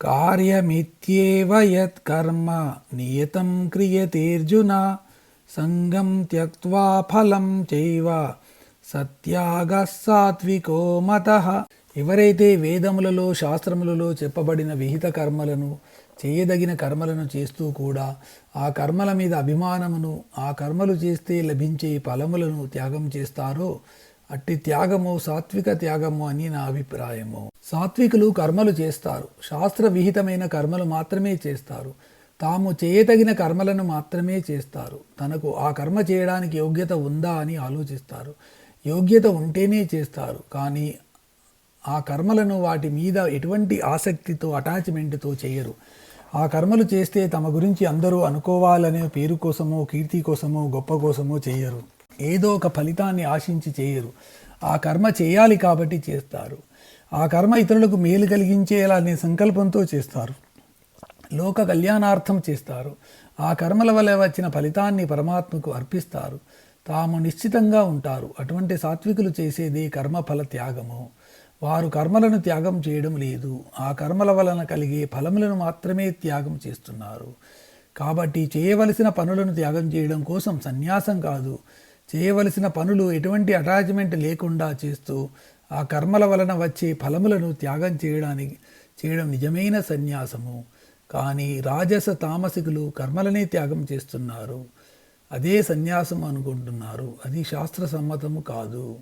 కార్యమిత్యేవ యత్కర్మ నియతం క్రియతేర్జున సంగం త్యక్వా ఫలం చైవ సత్యాగ సాత్వికో మత ఎవరైతే వేదములలో శాస్త్రములలో చెప్పబడిన విహిత కర్మలను చేయదగిన కర్మలను చేస్తూ కూడా ఆ కర్మల మీద అభిమానమును ఆ కర్మలు చేస్తే లభించే ఫలములను త్యాగం చేస్తారో అట్టి త్యాగము సాత్విక త్యాగము అని నా అభిప్రాయము. సాత్వికులు కర్మలు చేస్తారు. శాస్త్ర విహితమైన కర్మలు మాత్రమే చేస్తారు. తాము చేయతగిన కర్మలను మాత్రమే చేస్తారు. తనకు ఆ కర్మ చేయడానికి యోగ్యత ఉందా అని ఆలోచిస్తారు. యోగ్యత ఉంటేనే చేస్తారు. కానీ ఆ కర్మలను వాటి మీద ఎటువంటి ఆసక్తితో అటాచ్మెంట్తో చేయరు. ఆ కర్మలు చేస్తే తమ గురించి అందరూ అనుకోవాలనే పేరు కోసమో కీర్తి కోసమో గొప్ప కోసమో చేయరు. ఏదో ఒక ఫలితాన్ని ఆశించి చేయరు. ఆ కర్మ చేయాలి కాబట్టి చేస్తారు. ఆ కర్మ ఇతరులకు మేలు కలిగించేలా అనే సంకల్పంతో చేస్తారు. లోక కళ్యాణార్థం చేస్తారు. ఆ కర్మల వల్ల వచ్చిన ఫలితాన్ని పరమాత్మకు అర్పిస్తారు. తాము నిశ్చితంగా ఉంటారు. అటువంటి సాత్వికులు చేసేదే కర్మఫల త్యాగము. వారు కర్మలను త్యాగం చేయడం లేదు. ఆ కర్మల వలన కలిగే ఫలములను మాత్రమే త్యాగం చేస్తున్నారు. కాబట్టి చేయవలసిన పనులను త్యాగం చేయడం కోసం సన్యాసం కాదు. చేయవలసిన పనులు ఎటువంటి అటాచ్మెంట్ లేకుండా చేస్తూ ఆ కర్మల వలన వచ్చే ఫలములను త్యాగం చేయడానికి చేయడం నిజమైన సన్యాసము. కానీ రాజస తామసికులు కర్మలనే త్యాగం చేస్తున్నారు. అదే సన్యాసం అనుకుంటున్నారు. అది శాస్త్ర సమ్మతము కాదు.